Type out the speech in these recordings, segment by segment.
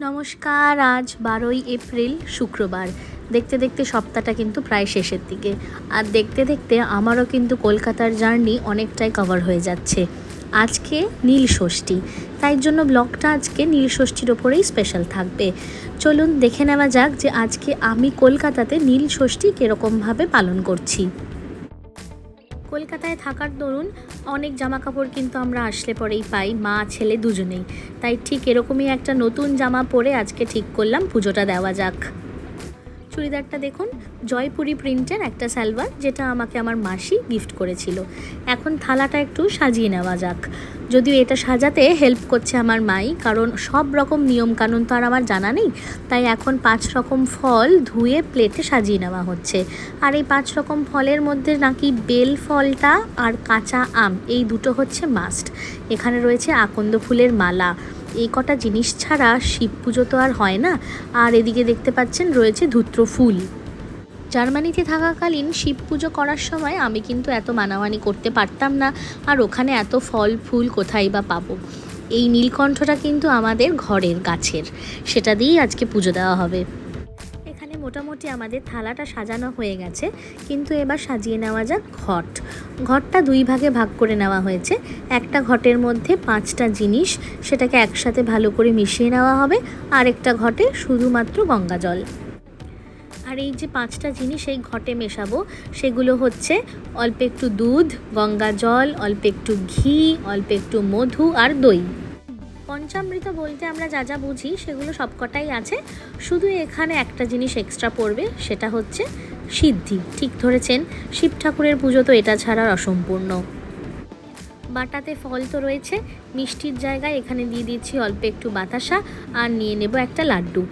নমস্কার, আজ বারোই এপ্রিল, শুক্রবার। দেখতে দেখতে সপ্তাহটা কিন্তু প্রায় শেষের দিকে। আর দেখতে দেখতে আমারও কিন্তু কলকাতার জার্নি অনেকটাই কভার হয়ে যাচ্ছে। আজকে নীল ষষ্ঠী। তাই জন্য ব্লগটা আজকে নীল ষষ্ঠীর ওপরেই স্পেশাল থাকবে। চলুন দেখে নেওয়া যাক যে আজকে আমি কলকাতাতে নীল ষষ্ঠী কীরকমভাবে পালন করছি। কলকাতায় থাকার দরুন অনেক জামা কাপড় কিন্তু আমরা আসলে পরেই পাই, মা, ছেলে দুজনেই। তাই ঠিক এরকমই একটা নতুন জামা পরে আজকে ঠিক করলাম, পুজোটা দেওয়া যাক। চুড়িদারটা দেখুন জয়পুরি প্রিন্টের একটা সালোয়ার, যেটা আমাকে আমার মাসি গিফট করেছিল। এখন থালাটা একটু সাজিয়ে নেওয়া যাক। যদিও এটা সাজাতে হেল্প করছে আমার মাই, কারণ সব রকম নিয়মকানুন তো আর আমার জানা নেই, তাই এখন পাঁচ রকম ফল ধুয়ে প্লেটে সাজিয়ে নেওয়া হচ্ছে। আর এই পাঁচ রকম ফলের মধ্যে নাকি বেল ফলটা আর কাঁচা আম, এই দুটো হচ্ছে মাস্ট এখানে রয়েছে আকন্দ ফুলের মালা। এই কটা জিনিস ছাড়া শিব পুজো তো আর হয় না। আর এদিকে দেখতে পাচ্ছেন রয়েছে ধূত্র ফুল। জার্মানিতে থাকাকালীন শিব পুজো করার সময় আমি কিন্তু এত মানামানি করতে পারতাম না। আর ওখানে এত ফল, ফুল কোথায় বা পাবো? এই নীলকণ্ঠটা কিন্তু আমাদের ঘরের গাছের। সেটা দিয়েই আজকে পুজো দেওয়া হবে। এখানে মোটামুটি আমাদের থালাটা সাজানো হয়ে গেছে। কিন্তু এবার সাজিয়ে নেওয়া যাক ঘট। ঘরটা দুই ভাগে ভাগ করে নেওয়া হয়েছে। একটা ঘটের মধ্যে পাঁচটা জিনিস, সেটাকে একসাথে ভালো করে মিশিয়ে নেওয়া হবে। আর একটা ঘটে শুধুমাত্র গঙ্গা জল আর এই যে পাঁচটা জিনিস এই ঘটে মেশাবো, সেগুলো হচ্ছে অল্প একটু দুধ, গঙ্গা জল, অল্প একটু ঘি, অল্প একটু মধু আর দই। পঞ্চামৃত বলতে আমরা যা যা বুঝি সেগুলো সবকটাই আছে। শুধু এখানে একটা জিনিস এক্সট্রা পড়বে, সেটা হচ্ছে সিদ্ধি। ঠিক ধরেছেন, শিব ঠাকুরের পুজো তো এটা ছাড়া অসম্পূর্ণ। বাটাতে ফল তো রয়েছে। মিষ্টির জায়গায় এখানে দিয়ে দিচ্ছি অল্প একটু বাতাসা আর নিয়ে নেব একটা লাড্ডু।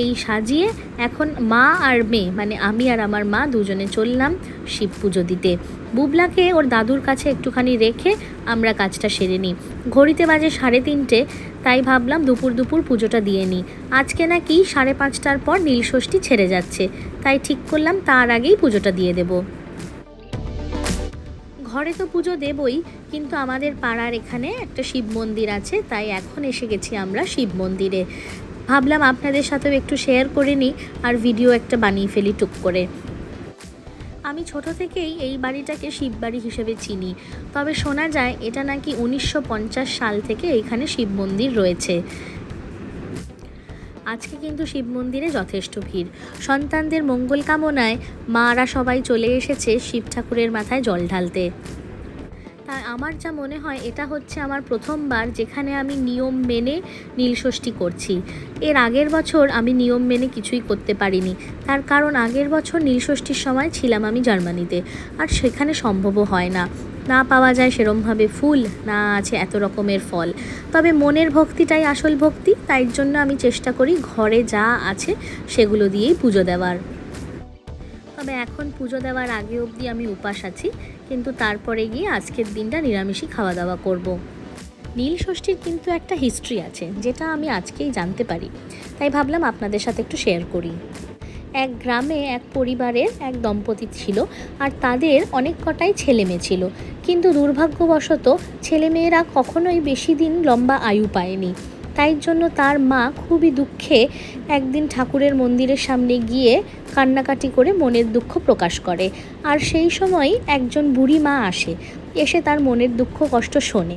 এই সাজিয়ে এখন মা আর মেয়ে মানে আমি আর আমার মা দুজনে চললাম শিব পুজো দিতে। বুবলাকে ওর দাদুর কাছে একটুখানি রেখে আমরা কাজটা সেরে নিই। ঘড়িতে বাজে সাড়ে তিনটে, তাই ভাবলাম দুপুর দুপুর পুজোটা দিয়ে নিই। আজকে নাকি সাড়ে পাঁচটার পর নীলষষ্ঠী ছেড়ে যাচ্ছে, তাই ঠিক করলাম তার আগেই পুজোটা দিয়ে দেবো। ঘরে তো পুজো দেবই, কিন্তু আমাদের পাড়ার এখানে একটা শিব মন্দির আছে, তাই এখন এসে গেছি আমরা শিব মন্দিরে। ভাবলাম আপনাদের সাথেও একটু শেয়ার করে নিই আর ভিডিও একটা বানিয়ে ফেলি টুক করে। আমি ছোট থেকেই এই বাড়িটাকে শিব বাড়ি হিসেবে চিনি। তবে শোনা যায় এটা নাকি উনিশশো পঞ্চাশ সাল থেকে এখানে শিব মন্দির রয়েছে। আজকে কিন্তু শিব মন্দিরে যথেষ্ট ভিড়। সন্তানদের মঙ্গল কামনায় মারা সবাই চলে এসেছে শিব ঠাকুরের মাথায় জল ঢালতে। তাই আমার যা মনে হয়, এটা হচ্ছে আমার প্রথমবার যেখানে আমি নিয়ম মেনে নীলষষ্ঠী করছি। এর আগের বছর আমি নিয়ম মেনে কিছুই করতে পারিনি। তার কারণ আগের বছর নীলষষ্ঠীর সময় ছিলাম আমি জার্মানিতে। আর সেখানে সম্ভবও হয় না। না পাওয়া যায় সেরমভাবে ফুল, না আছে এত রকমের ফল। তবে মনের ভক্তিটাই আসল ভক্তি, তাই জন্য আমি চেষ্টা করি ঘরে যা আছে সেগুলো দিয়েই পুজো দেওয়ার। তবে এখন পুজো দেওয়ার আগে অবধি আমি উপাস আছি, কিন্তু তারপরে গিয়ে আজকের দিনটা নিরামিষই খাওয়া দাওয়া করব। নীল ষষ্ঠীর কিন্তু একটা হিস্ট্রি আছে, যেটা আমি আজকেই জানতে পারি। তাই ভাবলাম আপনাদের সাথে একটু শেয়ার করি। এক গ্রামে এক পরিবারের এক দম্পতি ছিল আর তাদের অনেক কটাই ছেলে মেয়ে ছিল। কিন্তু দুর্ভাগ্যবশত ছেলেমেয়েরা কখনোই বেশি দিন লম্বা আয়ু পায়নি। তাই জন্য তার মা খুবই দুঃখে একদিন ঠাকুরের মন্দিরের সামনে গিয়ে কান্নাকাটি করে মনের দুঃখ প্রকাশ করে। আর সেই সময় একজন বুড়ি মা আসে, এসে তার মনের দুঃখ কষ্ট শোনে।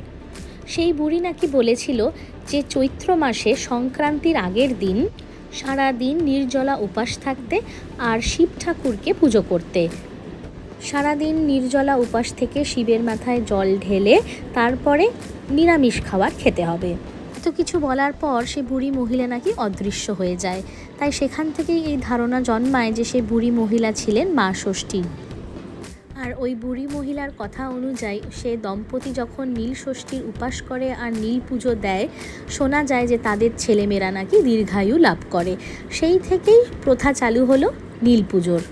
সেই বুড়ি নাকি বলেছিল যে চৈত্র মাসে সংক্রান্তির আগের দিন সারা দিন নির্জলা উপাস থাকতে আর শিব ঠাকুরকে পুজো করতে। সারাদিন নির্জলা উপাস থেকে শিবের মাথায় জল ঢেলে তারপরে নিরামিষ খাবার খেতে হবে। এত কিছু বলার পর সে বুড়ি মহিলা নাকি অদৃশ্য হয়ে যায়। তাই সেখান থেকেই এই ধারণা জন্মায় যে সে বুড়ি মহিলা ছিলেন মা ষষ্ঠী। আর ওই বুড়ি মহিলার কথা অনুযায়ী সে দম্পতি যখন নীল ষষ্ঠীর উপাস করে আর নীল পুজো দেয়, শোনা যায় যে তাদের ছেলেমেয়েরা নাকি দীর্ঘায়ু লাভ করে। সেই থেকেই প্রথা চালু হলো নীল পুজোর।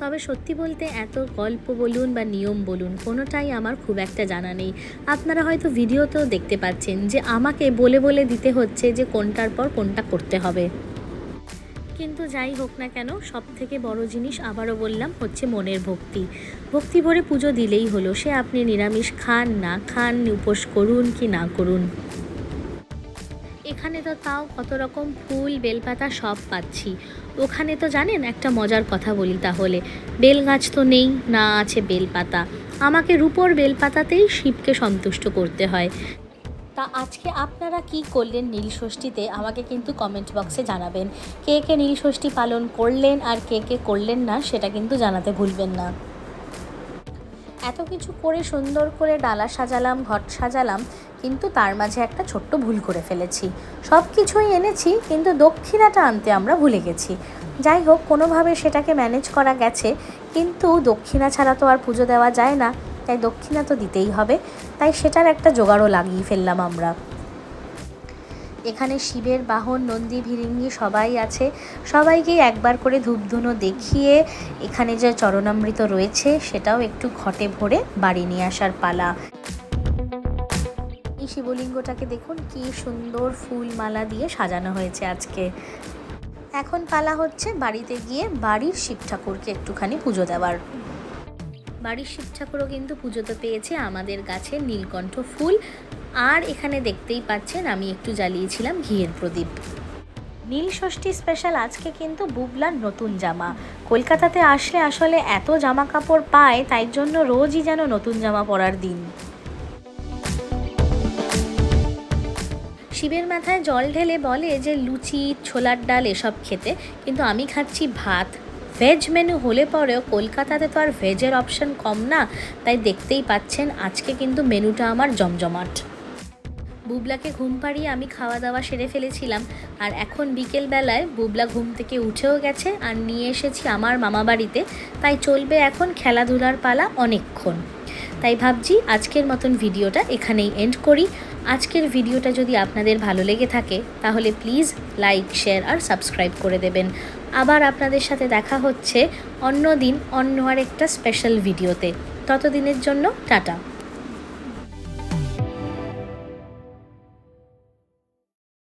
তবে সত্যি বলতে এত গল্প বলুন বা নিয়ম বলুন, কোনোটাই আমার খুব একটা জানা নেই। আপনারা হয়তো ভিডিওতেও দেখতে পাচ্ছেন যে আমাকে বলে বলে দিতে হচ্ছে যে কোনটার পর কোনটা করতে হবে। কিন্তু যাই হোক না কেন সব থেকে বড় জিনিস আবারও বললাম হচ্ছে মনের ভক্তি। ভক্তি ভরে পুজো দিলেই হলো, সে আপনি নিরামিষ খান না খান, উপোস করুন কি না করুন। এখানে তো তাও কত রকম ফুল, বেলপাতা সব পাচ্ছি। ওখানে তো জানেন একটা মজার কথা বলি তাহলে, বেল গাছ তো নেই, না আছে বেলপাতা। আমাকে রূপোর বেলপাতাতেই শিবকে সন্তুষ্ট করতে হয়। তা আজকে আপনারা কি করলেন নীল ষষ্ঠীতে? আমাকে কিন্তু কমেন্ট বক্সে জানাবেন। কে কে নীল ষষ্ঠী পালন করলেন আর কে কে করলেন না, সেটা কিন্তু জানাতে ভুলবেন না। এত কিছু করে সুন্দর করে ডালা সাজালাম, ঘট সাজালাম, কিন্তু তার মাঝে একটা ছোট্ট ভুল করে ফেলেছি। সব কিছুই এনেছি, কিন্তু দক্ষিণাটা আনতে আমরা ভুলে গেছি। যাই হোক, কোনোভাবে সেটাকে ম্যানেজ করা গেছে, কিন্তু দক্ষিণা ছাড়া তো আর পুজো দেওয়া যায় না। তাই দক্ষিণা তো দিতেই হবে, তাই সেটার একটা জোগাড়ও লাগিয়ে ফেললাম আমরা। এখানে শিবের বাহন, নন্দী, ভিরিঙ্গি সবাই আছে। সবাইকে একবার করে ধূপধুনো দেখিয়ে এখানে যে চরণামৃত রয়েছে, সেটাও একটু ঘটে ভরে বাড়ি নিয়ে আসার পালা। এই শিবলিঙ্গটাকে দেখুন, কি সুন্দর ফুল মালা দিয়ে সাজানো হয়েছে আজকে। এখন পালা হচ্ছে বাড়িতে গিয়ে বাড়ির শিব ঠাকুরকে একটুখানি পুজো দেওয়ার। বাড়ির শিব ঠাকুরও কিন্তু পুজোতে পেয়েছে আমাদের গাছের নীলকণ্ঠ ফুল। আর এখানে দেখতেই পাচ্ছেন, আমি একটু জ্বালিয়েছিলাম ঘিয়ের প্রদীপ। নীল ষষ্ঠী স্পেশাল আজকে কিন্তু বুবলার নতুন জামা। কলকাতাতে আসলে আসলে এত জামা কাপড় পায়, তাই জন্য রোজই যেন নতুন জামা পরার দিন। শিবের মাথায় জল ঢেলে বলে যে, লুচি, ছোলার ডাল, এসব খেতে। কিন্তু আমি খাচ্ছি ভাত। ভেজ মেনু হলে পরেও কলকাতাতে তো আর ভেজের অপশন কম না, তাই দেখতেই পাচ্ছেন আজকে কিন্তু মেনুটা আমার জমজমাট। বুবলাকে ঘুম পাড়িয়ে আমি খাওয়া দাওয়া সেরে ফেলেছিলাম, আর এখন বিকেলবেলায় বুবলা ঘুম থেকে উঠেও গেছে আর নিয়ে এসেছি আমার মামা বাড়িতে, তাই চলবে এখন খেলাধুলার পালা অনেকক্ষণ। তাই ভাবছি আজকের মতন ভিডিওটা এখানেই এন্ড করি। আজকের ভিডিওটা যদি আপনাদের ভালো লেগে থাকে, তাহলে প্লিজ লাইক শেয়ার আর সাবস্ক্রাইব করে দেবেন। আবার আপনাদের সাথে দেখা হচ্ছে অন্য দিন অন্য আর একটা স্পেশাল ভিডিওতে ততদিনের জন্য টাটা।